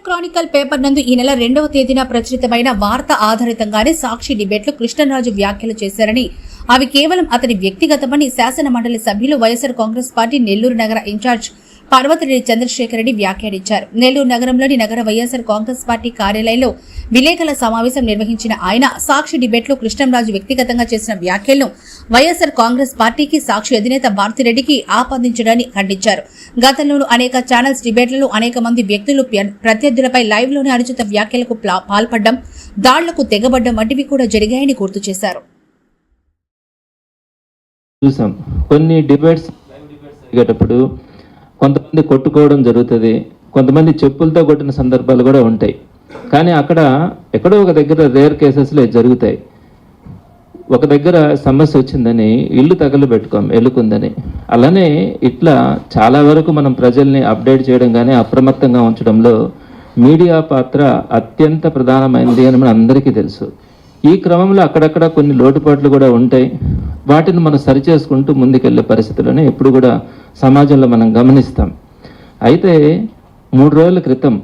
Chronicle paper నందు ఈ నెల రెండవ తేదీన ప్రచురితమైన వార్త ఆధారితంగానే సాక్షి డిబేట్లు కృష్ణరాజు వ్యాఖ్యలు చేశారని అవి కేవలం అతని వ్యక్తిగతమని శాసన మండలి సభ్యులు వైఎస్సార్ కాంగ్రెస్ పార్టీ నెల్లూరు నగర ఇన్ఛార్జ్ పర్వతిరెడ్డి చంద్రశేఖర్ రెడ్డి వ్యాఖ్యానించారు. నెల్లూరు నగరంలోని నగర వైఎస్సార్ కాంగ్రెస్ పార్టీ కార్యాలయంలో విలేకరుల సమావేశం నిర్వహించిన ఆయన సాక్షి డిబేట్లో కృష్ణంరాజు వ్యక్తిగతంగా చేసిన వ్యాఖ్యలను వైఎస్సార్ కాంగ్రెస్ పార్టీకి సాక్షి అధినేత భారతిరెడ్డికి ఆపాదించడాన్ని ఖండించారు. గతంలోనూ అనేక ఛానల్స్ డిబేట్లలో అనేక మంది వ్యక్తులు ప్య- ప్రత్యర్థులపై లైవ్లోని అనుచిత వ్యాఖ్యలకు పాల్పడడం దాడులకు తెగబడ్డం వంటివి కూడా జరిగాయని గుర్తు చేశారు. చూసాం. కొన్ని డిబేట్స్ జరిగేటప్పుడు కొంతమంది కొట్టుకోవడం జరుగుతుంది కొంతమంది చెప్పులతో కొట్టిన సందర్భాలు కూడా ఉంటాయి. కానీ అక్కడ ఎక్కడో ఒక దగ్గర రేర్ కేసెస్లో జరుగుతాయి. ఒక దగ్గర సమస్య వచ్చిందని ఇల్లు తగలు పెట్టుకోం ఎల్లుకుందని అలానే ఇట్లా చాలా వరకు మనం ప్రజల్ని అప్డేట్ చేయడం కానీ అప్రమత్తంగా ఉంచడంలో మీడియా పాత్ర అత్యంత ప్రధానమైనది అని మన అందరికీ తెలుసు. ఈ క్రమంలో అక్కడక్కడ కొన్ని లోటుపాట్లు కూడా ఉంటాయి. వాటిని మనం సరిచేసుకుంటూ ముందుకెళ్ళే పరిస్థితులను ఎప్పుడు కూడా సమాజంలో మనం గమనిస్తాం. అయితే మూడు రోజుల క్రితం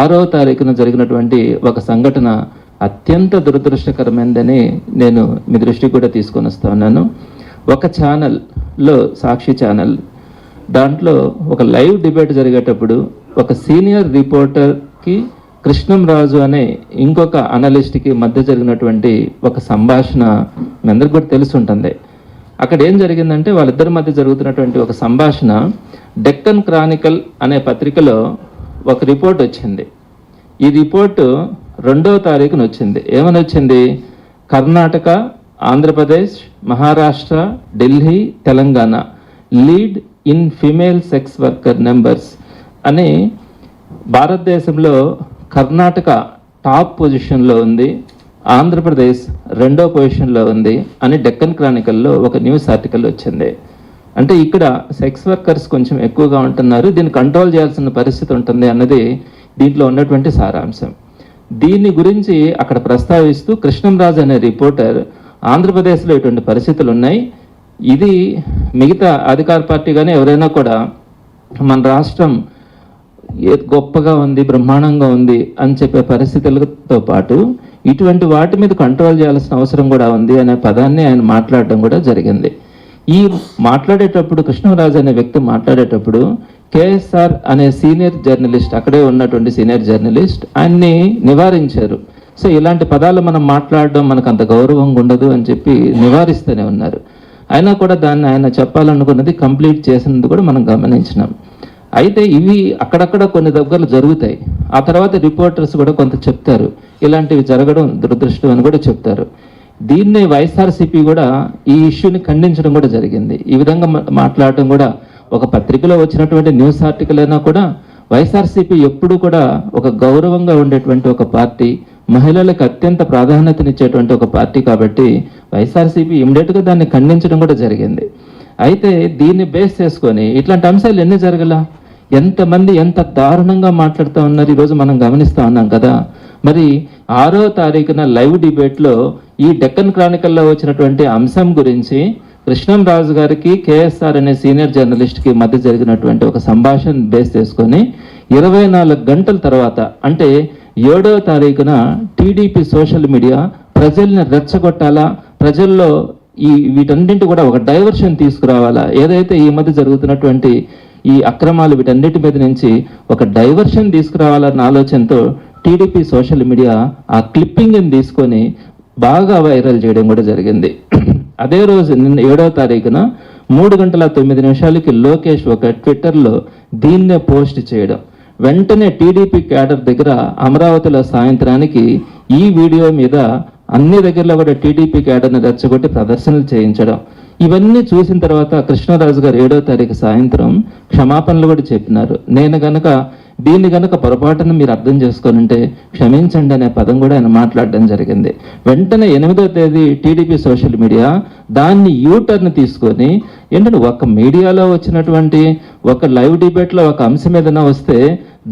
ఆరో తారీఖున జరిగినటువంటి ఒక సంఘటన అత్యంత దురదృష్టకరమైనదని నేను మీ దృష్టికి కూడా తీసుకొని వస్తున్నాను ఒక ఛానల్లో సాక్షి ఛానల్. దాంట్లో ఒక లైవ్ డిబేట్ జరిగేటప్పుడు ఒక సీనియర్ రిపోర్టర్కి కృష్ణంరాజు అనే ఇంకొక అనలిస్ట్కి మధ్య జరిగినటువంటి ఒక సంభాషణ మీ అందరికి కూడా తెలిసి ఉంటుంది అక్కడ ఏం జరిగిందంటే వాళ్ళిద్దరి మధ్య జరుగుతున్నటువంటి ఒక సంభాషణ డెక్కన్ క్రానికల్ అనే పత్రికలో ఒక రిపోర్ట్ వచ్చింది. ఈ రిపోర్టు రెండవ తారీఖున వచ్చింది. ఏమని వచ్చింది? Karnataka Andhra Pradesh Maharashtra Delhi Telangana. Lead in female sex worker numbers అని భారతదేశంలో కర్ణాటక టాప్ పొజిషన్లో ఉంది ఆంధ్రప్రదేశ్ రెండో పొజిషన్లో ఉంది అని డెక్కన్ క్రానికల్లో ఒక న్యూస్ ఆర్టికల్ వచ్చింది. అంటే ఇక్కడ సెక్స్ వర్కర్స్ కొంచెం ఎక్కువగా ఉంటున్నారు దీన్ని కంట్రోల్ చేయాల్సిన పరిస్థితి ఉంటుంది అన్నది దీంట్లో ఉన్నటువంటి సారాంశం. దీని గురించి అక్కడ ప్రస్తావిస్తూ కృష్ణంరాజు అనే రిపోర్టర్ ఆంధ్రప్రదేశ్లో ఇటువంటి పరిస్థితులు ఉన్నాయి. ఇది మిగతా అధికార పార్టీ కానీ ఎవరైనా కూడా మన రాష్ట్రం ఏ గొప్పగా ఉంది బ్రహ్మాండంగా ఉంది అని చెప్పే పరిస్థితులతో పాటు ఇటువంటి వాటి మీద కంట్రోల్ చేయాల్సిన అవసరం కూడా ఉంది అనే పదాన్ని ఆయన మాట్లాడడం కూడా జరిగింది. ఈ మాట్లాడేటప్పుడు కృష్ణరాజు అనే వ్యక్తి మాట్లాడేటప్పుడు కేఎస్ఆర్ అనే సీనియర్ జర్నలిస్ట్ అక్కడే ఉన్నటువంటి సీనియర్ జర్నలిస్ట్ ఆయన్ని నివారించారు. సో ఇలాంటి పదాలు మనం మాట్లాడడం మనకు అంత గౌరవంగా ఉండదు అని చెప్పి నివారిస్తూనే ఉన్నారు. అయినా కూడా దాన్ని ఆయన చెప్పాలనుకున్నది కంప్లీట్ చేసినందుకు కూడా మనం గమనించినాం. అయితే ఇవి అక్కడక్కడ కొన్ని దగ్గరలు జరుగుతాయి. ఆ తర్వాత రిపోర్టర్స్ కూడా కొంత చెప్తారు. ఇలాంటివి జరగడం దురదృష్టం అని కూడా చెప్తారు. దీన్ని వైఎస్ఆర్సీపీ కూడా ఈ ఇష్యూని ఖండించడం కూడా జరిగింది. ఈ విధంగా మాట్లాడటం కూడా ఒక పత్రికలో వచ్చినటువంటి న్యూస్ ఆర్టికల్ అయినా కూడా వైఎస్ఆర్సీపీ ఎప్పుడు కూడా ఒక గౌరవంగా ఉండేటువంటి ఒక పార్టీ మహిళలకు అత్యంత ప్రాధాన్యతనిచ్చేటువంటి ఒక పార్టీ కాబట్టి వైఎస్ఆర్సీపీ ఇమ్మీడియట్గా దాన్ని ఖండించడం కూడా జరిగింది. అయితే దీన్ని బేస్ చేసుకొని ఇట్లాంటి అంశాలు ఎన్ని జరగలా? ఎంతమంది ఎంత దారుణంగా మాట్లాడుతూ ఉన్నారు ఈరోజు మనం గమనిస్తూ ఉన్నాం కదా. మరి ఆరో తారీఖున లైవ్ డిబేట్లో ఈ డెక్కన్ క్రానికల్లో వచ్చినటువంటి అంశం గురించి కృష్ణం రాజు గారికి కేఎస్ఆర్ అనే సీనియర్ జర్నలిస్ట్కి మధ్య జరిగినటువంటి ఒక సంభాషణ బేస్ చేసుకొని ఇరవై నాలుగు గంటల తర్వాత అంటే ఏడవ తారీఖున టీడీపీ సోషల్ మీడియా ప్రజల్ని రెచ్చగొట్టాలా? ప్రజల్లో ఈ వీటన్నింటి కూడా ఒక డైవర్షన్ తీసుకురావాలా? ఏదైతే ఈ మధ్య జరుగుతున్నటువంటి ఈ అక్రమాలు వీటన్నిటి మీద నుంచి ఒక డైవర్షన్ తీసుకురావాలన్న ఆలోచనతో టీడీపీ సోషల్ మీడియా ఆ క్లిప్పింగ్ని తీసుకొని బాగా వైరల్ చేయడం కూడా జరిగింది. అదే రోజు నిన్న ఏడవ తారీఖున మూడు గంటల తొమ్మిది నిమిషాలకి లోకేష్ ఒక ట్విట్టర్లో దీన్నే పోస్ట్ చేయడం. వెంటనే టీడీపీ క్యాడర్ దగ్గర అమరావతిలో సాయంత్రానికి ఈ వీడియో మీద అన్ని దగ్గరలో కూడా టీడీపీ క్యాడర్ని రెచ్చగొట్టి ప్రదర్శనలు చేయించడం. ఇవన్నీ చూసిన తర్వాత కృష్ణరాజు గారు ఏడో తారీఖు సాయంత్రం క్షమాపణలు కూడా చెప్పినారు. నేను గనక దీన్ని గనక పొరపాటున మీరు అర్థం చేసుకొనుంటే క్షమించండి అనే పదం కూడా ఆయన మాట్లాడడం జరిగింది. వెంటనే ఎనిమిదో తేదీ టీడీపీ సోషల్ మీడియా దాన్ని యూటర్న్ తీసుకొని ఏంటంటే ఒక మీడియాలో వచ్చినటువంటి ఒక లైవ్ డిబేట్లో ఒక అంశం ఏదైనా వస్తే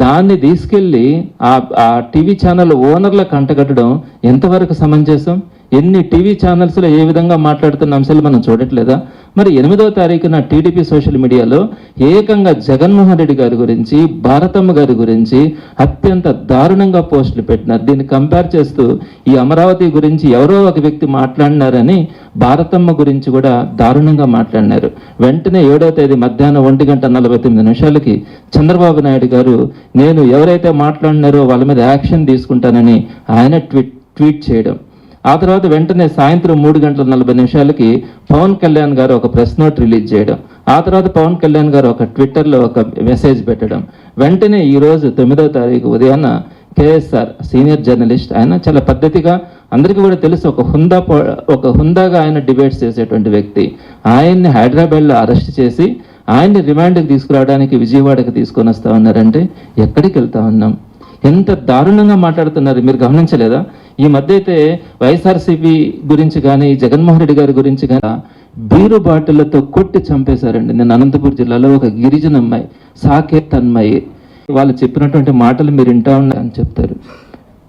దాన్ని తీసుకెళ్ళి ఆ ఆ టీవీ ఛానల్ ఓనర్ల కంటగట్టడం ఎంతవరకు సమంజసం? ఎన్ని టీవీ ఛానల్స్లో ఏ విధంగా మాట్లాడుతున్న అంశాలు మనం చూడట్లేదా? మరి ఎనిమిదవ తారీఖున టీడీపీ సోషల్ మీడియాలో ఏకంగా జగన్మోహన్ రెడ్డి గారి గురించి భారతమ్మ గారి గురించి అత్యంత దారుణంగా పోస్టులు పెట్టినారు. దీన్ని కంపేర్ చేస్తూ ఈ అమరావతి గురించి ఎవరో ఒక వ్యక్తి మాట్లాడినారని భారతమ్మ గురించి కూడా దారుణంగా మాట్లాడినారు. వెంటనే ఏడవ తేదీ మధ్యాహ్నం ఒంటి గంట నలభై తొమ్మిది నిమిషాలకి చంద్రబాబు నాయుడు గారు నేను ఎవరైతే మాట్లాడినారో వాళ్ళ మీద యాక్షన్ తీసుకుంటానని ఆయన ట్వీట్ ట్వీట్ చేయడం. ఆ తర్వాత వెంటనే సాయంత్రం మూడు గంటల నలభై నిమిషాలకి పవన్ కళ్యాణ్ గారు ఒక ప్రెస్ నోట్ రిలీజ్ చేయడం ఆ తర్వాత పవన్ కళ్యాణ్ గారు ఒక ట్విట్టర్లో ఒక మెసేజ్ పెట్టడం. వెంటనే ఈరోజు తొమ్మిదవ తారీఖు ఉదయాన్న కేఎస్ఆర్ సీనియర్ జర్నలిస్ట్ ఆయన చాలా పద్ధతిగా అందరికీ కూడా తెలుసు ఒక హుందా పో- ఒక హుందాగా ఆయన డిబేట్స్ చేసేటువంటి వ్యక్తి. ఆయన్ని హైదరాబాద్లో అరెస్ట్ చేసి ఆయన్ని రిమాండ్కి తీసుకురావడానికి విజయవాడకి తీసుకొని వస్తా ఉన్నారంటే ఎక్కడికి వెళ్తా ఉన్నాం? ఎంత దారుణంగా మాట్లాడుతున్నారు మీరు గమనించలేదా? ఈ మధ్య అయితే వైఎస్ఆర్సీపీ గురించి కానీ జగన్మోహన్ రెడ్డి గారి గురించి కానీ బీరు బాటిళ్ళతో కొట్టి చంపేశారండి. నేను అనంతపురం జిల్లాలో ఒక గిరిజన అమ్మాయి సాకేత్ అమ్మాయి. వాళ్ళు చెప్పినటువంటి మాటలు మీరు వింటా ఉన్నారని చెప్తారు.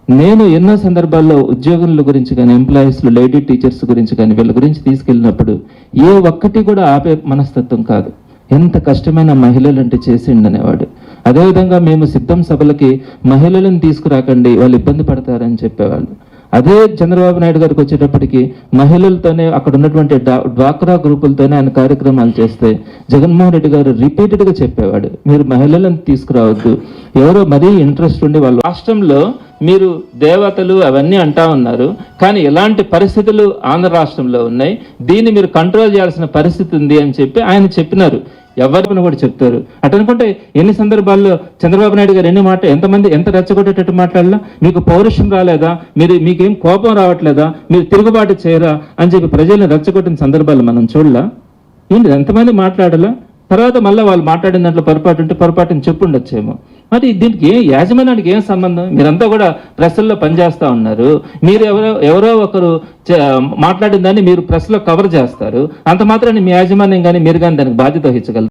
నేను ఎన్నో సందర్భాల్లో ఉద్యోగుల గురించి కానీ ఎంప్లాయీస్లు లేడీ టీచర్స్ గురించి కానీ వీళ్ళ గురించి తీసుకెళ్ళినప్పుడు ఏ ఒక్కటి కూడా ఆపే మనస్తత్వం కాదు. ఎంత కష్టమైన మహిళలు అంటే చేసిండనేవాడు. అదేవిధంగా మేము సిద్ధం సభలకి మహిళలను తీసుకురాకండి వాళ్ళు ఇబ్బంది పడతారని చెప్పేవాళ్ళు. అదే చంద్రబాబు నాయుడు గారికి వచ్చేటప్పటికి మహిళలతోనే అక్కడ ఉన్నటువంటి డా- డ్వాక్రా గ్రూపులతోనే ఆయన కార్యక్రమాలు చేస్తే జగన్మోహన్ రెడ్డి గారు రిపీటెడ్గా చెప్పేవాడు మీరు మహిళలను తీసుకురావద్దు. ఎవరో మరీ ఇంట్రెస్ట్ ఉండి వాళ్ళు రాష్ట్రంలో మీరు దేవతలు అవన్నీ అంటా ఉన్నారు కానీ ఎలాంటి పరిస్థితులు ఆంధ్ర రాష్ట్రంలో ఉన్నాయి దీన్ని మీరు కంట్రోల్ చేయాల్సిన పరిస్థితి ఉంది అని చెప్పి ఆయన చెప్పినారు. ఎవరిని కూడా చెప్తారు. అటు అనుకుంటే ఎన్ని సందర్భాల్లో చంద్రబాబు నాయుడు గారు ఎన్ని మాట ఎంతమంది ఎంత రెచ్చగొట్టేటట్టు మాట్లాడినా మీకు పౌరుషం రాలేదా? మీరు మీకేం కోపం రావట్లేదా? మీరు తిరుగుబాటు చేయరా? అని చెప్పి ప్రజల్ని రెచ్చగొట్టిన సందర్భాలు మనం చూడలా? ఏంటి ఎంతమంది మాట్లాడాలా? తర్వాత మళ్ళీ వాళ్ళు మాట్లాడిన దాంట్లో పొరపాటు ఉంటే పొరపాటుని చెప్పుండొచ్చేమో. మరి దీనికి ఏ యాజమాన్యానికి ఏం సంబంధం? మీరంతా కూడా ప్రెస్ల్లో పనిచేస్తూ ఉన్నారు. మీరు ఎవరో ఎవరో ఒకరు మాట్లాడిన దాన్ని మీరు ప్రెస్లో కవర్ చేస్తారు. అంత మాత్రాన్ని మీ యాజమాన్యం కానీ మీరు కానీ దానికి బాధ్యత వహించగలరు